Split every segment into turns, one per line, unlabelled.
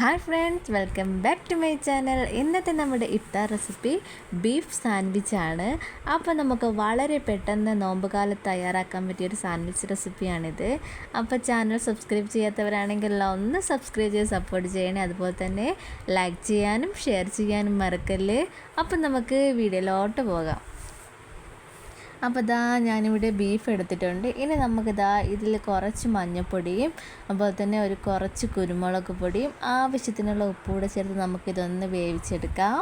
Hi friends welcome back to my channel. ഇന്നത്തെ നമ്മുടെ ഇഫ്താർ recipe beef sandwich ആണ്. അപ്പോൾ നമുക്ക് വളരെ പെട്ടെന്ന് നോമ്പുകാലത്ത് തയ്യാറാക്കാൻ പറ്റിയ ഒരു സാൻഡ്വിച്ച് റെസിപ്പിയാണിത്. അപ്പോൾ ചാനൽ സബ്സ്ക്രൈബ് ചെയ്യാത്തവരാണെങ്കിൽ ഒന്ന് സബ്സ്ക്രൈബ് ചെയ്ത് സപ്പോർട്ട് ചെയ്യണേ. അതുപോലെ തന്നെ ലൈക്ക് ചെയ്യാനും ഷെയർ ചെയ്യാനും മറക്കല്ലേ. അപ്പോൾ നമുക്ക് വീഡിയോയിലോട്ട് പോകാം. അപ്പോൾ ഇതാ ഞാനിവിടെ ബീഫ് എടുത്തിട്ടുണ്ട്. ഇനി നമുക്കിതാ ഇതിൽ കുറച്ച് മഞ്ഞൾപ്പൊടിയും അതുപോലെ തന്നെ ഒരു കുറച്ച് കുരുമുളക് പൊടിയും ആവശ്യത്തിനുള്ള ഉപ്പ് കൂടെ ചേർത്ത് നമുക്കിതൊന്ന് വേവിച്ചെടുക്കാം.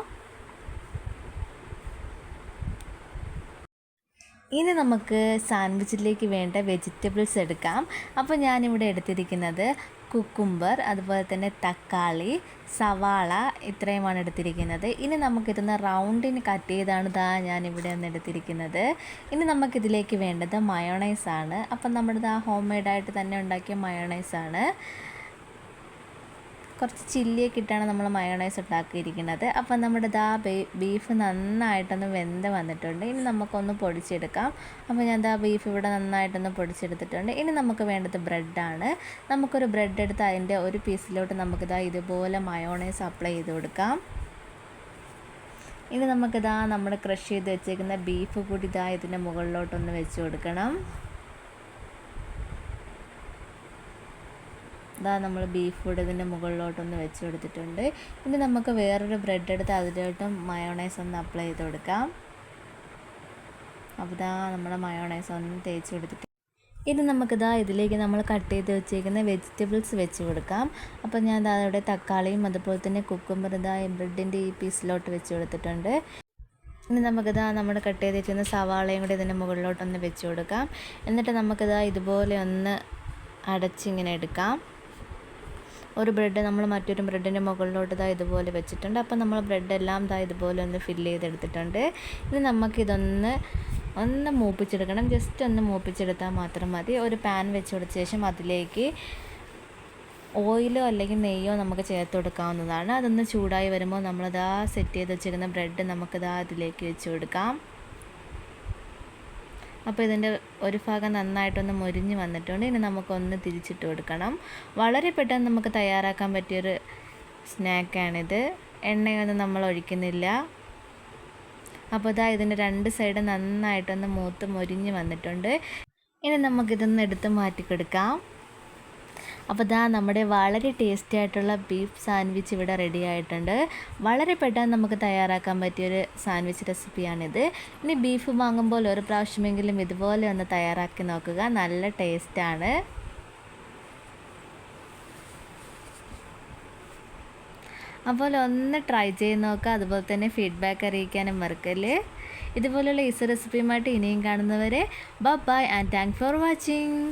ഇനി നമുക്ക് സാൻഡ്വിച്ചിലേക്ക് വേണ്ട വെജിറ്റബിൾസ് എടുക്കാം. അപ്പോൾ ഞാനിവിടെ എടുത്തിരിക്കുന്നത് കുക്കുംബർ അതുപോലെ തന്നെ തക്കാളി സവാള ഇത്രയുമാണ് എടുത്തിരിക്കുന്നത്. ഇനി നമുക്കിതൊന്ന് റൗണ്ടിന് കട്ട് ചെയ്താണ് ഇതാ ഞാനിവിടെ ഒന്ന് എടുത്തിരിക്കുന്നത്. ഇനി നമുക്കിതിലേക്ക് വേണ്ടത് മയോണൈസാണ്. അപ്പം നമ്മുടെ ആ ഹോം മെയ്ഡായിട്ട് തന്നെ ഉണ്ടാക്കിയ മയോണൈസാണ്. കുറച്ച് ചില്ലിയൊക്കെ ഇട്ടാണ് നമ്മൾ മയോണൈസ് ഉണ്ടാക്കിയിരിക്കുന്നത്. അപ്പം നമ്മുടെ ദാ ബീഫ് നന്നായിട്ടൊന്ന് വെന്ത് വന്നിട്ടുണ്ട്. ഇനി നമുക്കൊന്ന് പൊടിച്ചെടുക്കാം. അപ്പോൾ ഞാൻ ദാ ബീഫ് ഇവിടെ നന്നായിട്ടൊന്ന് പൊടിച്ചെടുത്തിട്ടുണ്ട്. ഇനി നമുക്ക് വേണ്ടത് ബ്രെഡാണ്. നമുക്കൊരു ബ്രെഡ് എടുത്ത് അതിന്റെ ഒരു പീസിലോട്ട് നമുക്കിതാ ഇതുപോലെ മയോണൈസ് അപ്ലൈ ചെയ്ത് കൊടുക്കാം. ഇനി നമുക്കിതാ നമ്മുടെ ക്രഷ് ചെയ്ത് വെച്ചേക്കുന്ന ബീഫ് കൂടി ഇതാ ഇതിന്റെ മുകളിലോട്ടൊന്ന് വെച്ച് കൊടുക്കണം. ഇതാ നമ്മൾ ബീഫ് കൂടെ ഇതിന്റെ മുകളിലോട്ടൊന്ന് വെച്ച് കൊടുത്തിട്ടുണ്ട് ഇനി നമുക്ക് വേറൊരു ബ്രെഡ് എടുത്ത് അതിലോട്ടും മയോണൈസ് ഒന്ന് അപ്ലൈ ചെയ്ത് കൊടുക്കാം. അപ്പോൾ ഇതാ നമ്മുടെ മയോണൈസ് ഒന്ന് തേച്ച് കൊടുത്തിട്ട് ഇനി നമുക്കിതാ ഇതിലേക്ക് നമ്മൾ കട്ട് ചെയ്ത് വെച്ചേക്കുന്ന വെജിറ്റബിൾസ് വെച്ച് കൊടുക്കാം. അപ്പോൾ ഞാൻ ഇതാ അവിടെ തക്കാളിയും അതുപോലെ തന്നെ കുക്കുമ്പർ ഇതാ ബ്രെഡിന്റെ ഈ പീസിലോട്ട് വെച്ച് കൊടുത്തിട്ടുണ്ട്. ഇനി നമുക്കിതാ നമ്മൾ കട്ട് ചെയ്ത് വെച്ചിരുന്ന സവാളയും കൂടി ഇതിന്റെ മുകളിലോട്ടൊന്ന് വെച്ച് കൊടുക്കാം. എന്നിട്ട് നമുക്കിതാ ഇതുപോലെ ഒന്ന് അടച്ചിങ്ങനെ എടുക്കാം. ഒരു ബ്രെഡ് നമ്മൾ മറ്റൊരു ബ്രെഡിന്റെ മുകളിലോട്ട് ഇതാ ഇതുപോലെ വെച്ചിട്ടുണ്ട്. അപ്പോൾ നമ്മൾ ബ്രെഡ് എല്ലാം ഇതാ ഇതുപോലെ ഒന്ന് ഫില്ല് ചെയ്തെടുത്തിട്ടുണ്ട്. ഇനി നമുക്കിതൊന്ന് ഒന്ന് മൂപ്പിച്ചെടുക്കണം. ജസ്റ്റ് ഒന്ന് മൂപ്പിച്ചെടുത്താൽ മാത്രം മതി. ഒരു പാൻ വെച്ച് കൊടുത്ത ശേഷം അതിലേക്ക് ഓയിലോ അല്ലെങ്കിൽ നെയ്യോ നമുക്ക് ചേർത്ത് കൊടുക്കാവുന്നതാണ്. അതൊന്ന് ചൂടായി വരുമ്പോൾ നമ്മളിതാ സെറ്റ് ചെയ്ത് വെച്ചിരുന്ന ബ്രെഡ് നമുക്കിതാ അതിലേക്ക് വെച്ച് കൊടുക്കാം. അപ്പോൾ ഇതിന്റെ ഒരു ഭാഗം നന്നായിട്ടൊന്ന് മുരിഞ്ഞ് വന്നിട്ടുണ്ട്. ഇനി നമുക്കൊന്ന് തിരിച്ചിട്ട് കൊടുക്കണം. വളരെ പെട്ടെന്ന് നമുക്ക് തയ്യാറാക്കാൻ പറ്റിയൊരു സ്നാക്കാണിത്. എണ്ണയൊന്നും നമ്മൾ ഒഴിക്കുന്നില്ല. അപ്പോൾ ഇതാ ഇതിന്റെ രണ്ട് സൈഡ് നന്നായിട്ടൊന്ന് മൂത്ത് മുരിഞ്ഞ് വന്നിട്ടുണ്ട്. ഇനി നമുക്കിതൊന്ന് എടുത്ത് മാറ്റിക്കൊടുക്കാം. അപ്പോൾ ഇതാ നമ്മുടെ വളരെ ടേസ്റ്റി ആയിട്ടുള്ള ബീഫ് സാൻഡ്വിച്ച് ഇവിടെ റെഡി ആയിട്ടുണ്ട്. വളരെ പെട്ടെന്ന് നമുക്ക് തയ്യാറാക്കാൻ പറ്റിയൊരു സാൻഡ്വിച്ച് റെസിപ്പിയാണിത് ഇനി ബീഫ് വാങ്ങുമ്പോൾ ഒരു പ്രാവശ്യമെങ്കിലും ഇതുപോലെ ഒന്ന് തയ്യാറാക്കി നോക്കുക. നല്ല ടേസ്റ്റാണ് അപ്പോൾ ഒന്ന് ട്രൈ ചെയ്ത് നോക്കുക. അതുപോലെ തന്നെ ഫീഡ്ബാക്ക് അറിയിക്കാനും മറക്കല്ലേ. ഇതുപോലുള്ള ഈസി റെസിപ്പിയുമായിട്ട് ഇനിയും കാണുന്നവരെ bye and thank for watching